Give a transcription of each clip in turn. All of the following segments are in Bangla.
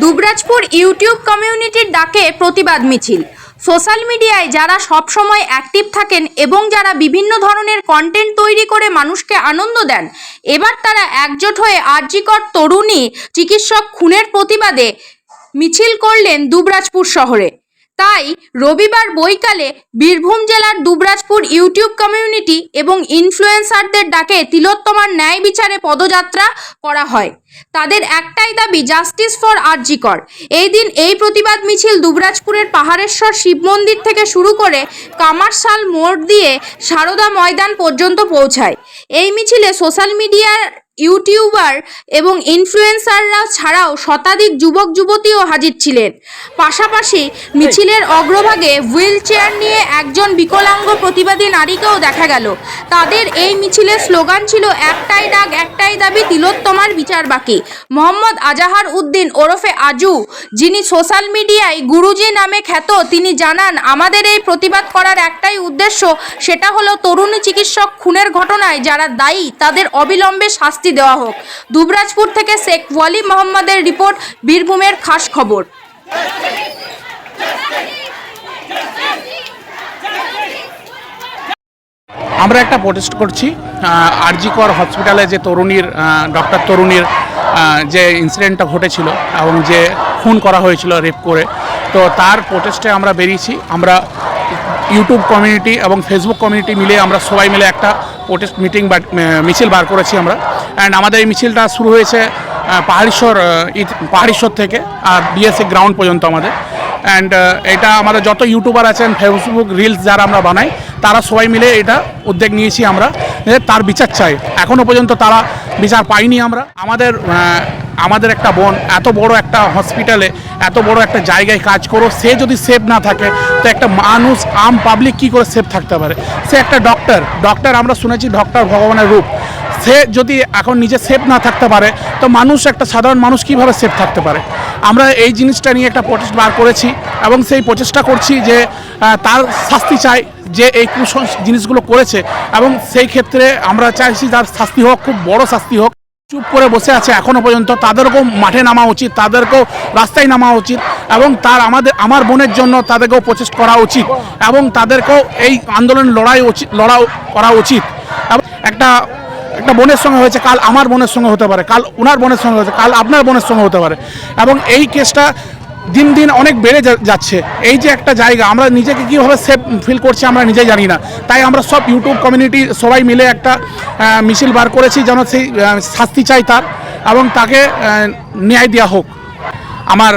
দুবরাজপুর ইউটিউব কমিউনিটির ডাকে প্রতিবাদ মিছিল। সোশ্যাল মিডিয়ায় যারা সব সময় অ্যাক্টিভ থাকেন এবং যারা বিভিন্ন ধরনের কন্টেন্ট তৈরি করে মানুষকে আনন্দ দেন, এবার তারা একজোট হয়ে আরজিকর তরুণী চিকিৎসক খুনের প্রতিবাদে মিছিল করলেন দুবরাজপুর শহরে। তাই রবিবার বৈকালে বীরভূম জেলার দুবরাজপুর ইউটিউব কমিউনিটি এবং ইনফ্লুয়েন্সারদের ডাকে তিলোত্তমার ন্যায় বিচারে পদযাত্রা করা হয়। তাদের একটাই দাবি, জাস্টিস ফর আরজিকর এই দিন এই প্রতিবাদ মিছিল দুবরাজপুরের পাহাড়েশ্বর শিব মন্দির থেকে শুরু করে কামারশাল মোড় দিয়ে সারদা ময়দান পর্যন্ত পৌঁছায়। এই মিছিলে সোশ্যাল মিডিয়ার ইউটিউবার এবং ইনফ্লুয়েন্সাররা ছাড়াও শতাধিক যুবক, যুবতীও হাজির ছিলেন। পাশাপাশি মিছিলের অগ্রভাগে হুইল চেয়ার নিয়ে একজন বিকলাঙ্গ প্রতিবাদী নারীকেও দেখা গেল। তাদের এই মিছিলের স্লোগান ছিল, একটাই ডাক, একটাই দাবি, তিলোত্তমার বিচার বাকি। মোহাম্মদ আজাহার উদ্দিন ওরফে আজু, যিনি সোশ্যাল মিডিয়ায় গুরুজি নামে খ্যাত, তিনি জানান, আমাদের এই প্রতিবাদ করার একটাই উদ্দেশ্য, সেটা হলো তরুণী চিকিৎসক খুনের ঘটনায় যারা দায়ী, তাদের অবিলম্বে শাস্তি দেওয়া হোক। দুবরাজপুর থেকে শেখ ওয়ালি মোহাম্মদের রিপোর্ট, বীরভূমের খাস খবর। আমরা একটা প্রোটেস্ট করছি আরজিকর হসপিটালে যে তরুণীর ডক্টর তরুণীর যে ইনসিডেন্টটা ঘটেছিল এবং যে খুন করা হয়েছিল রেপ করে। তো তার প্রোটেস্টে আমরা বেরিয়েছি। আমরা ইউটিউব কমিউনিটি এবং ফেসবুক কমিউনিটি মিলে আমরা সবাই মিলে একটা প্রোটেস্ট মিটিং বা মিছিল বার করেছি আমরা। অ্যান্ড আমাদের এই মিছিলটা শুরু হয়েছে পাহাড়েশ্বর পাহাড়িশ্বর থেকে, আর বিএসসি গ্রাউন্ড পর্যন্ত আমাদের। অ্যান্ড এটা আমাদের যত ইউটিউবার আছেন ফেসবুক রিলস যারা আমরা বানাই, তারা সবাই মিলে এটা উদ্যোগ নিয়েছি আমরা তার বিচার চাই। এখনও পর্যন্ত তারা বিচার পাইনি আমরা। আমাদের আমাদের একটা বোন এত বড় একটা হসপিটালে এত বড় একটা জায়গায় কাজ করো, সে যদি সেফ না থাকে, তো একটা মানুষ আম পাবলিক কি করে সেফ থাকতে পারে? সে একটা ডক্টর ডক্টর আমরা শুনেছি ডক্টর ভগবানের রূপ। সে যদি এখন নিজে সেফ না থাকতে পারে, তো মানুষ একটা সাধারণ মানুষ কীভাবে সেফ থাকতে পারে? আমরা এই জিনিসটা নিয়ে একটা প্রচেষ্টা বার করেছি এবং সেই প্রচেষ্টা করছি যে তার শাস্তি চাই, যে এই কুসংস জিনিসগুলো করেছে এবং সেই ক্ষেত্রে আমরা চাইছি তার শাস্তি হোক, খুব বড় শাস্তি হোক। চুপ করে বসে আছে এখনও পর্যন্ত। তাদেরকেও মাঠে নামা উচিত, তাদেরকেও রাস্তায় নামা উচিত এবং তার আমাদের, আমার বোনের জন্য তাদেরকেও প্রচেষ্ট করা উচিত এবং তাদেরকেও এই আন্দোলন লড়াই উচিত, লড়াও করা উচিত। একটা একটা বোনের সঙ্গে হয়েছে, কাল আমার বোনের সঙ্গে হতে পারে, কাল ওনার বোনের সঙ্গে হয়েছে, কাল আপনার বোনের সঙ্গে হতে পারে। এবং এই কেসটা দিন দিন অনেক বেড়ে যাচ্ছে। এই যে একটা জায়গা, আমরা নিজেকে কীভাবে সেফ ফিল করছি আমরা নিজেই জানি না। তাই আমরা সব ইউটিউব কমিউনিটি সবাই মিলে একটা মিছিল বার করেছি যেন সেই শাস্তি চাই তার এবং তাকে ন্যায় দেওয়া হোক। আমার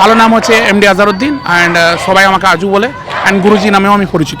ভালো নাম হচ্ছে এম ডি আজারউদ্দিন অ্যান্ড সবাই আমাকে আজু বলে অ্যান্ড গুরুজি নামেও আমি পরিচিত।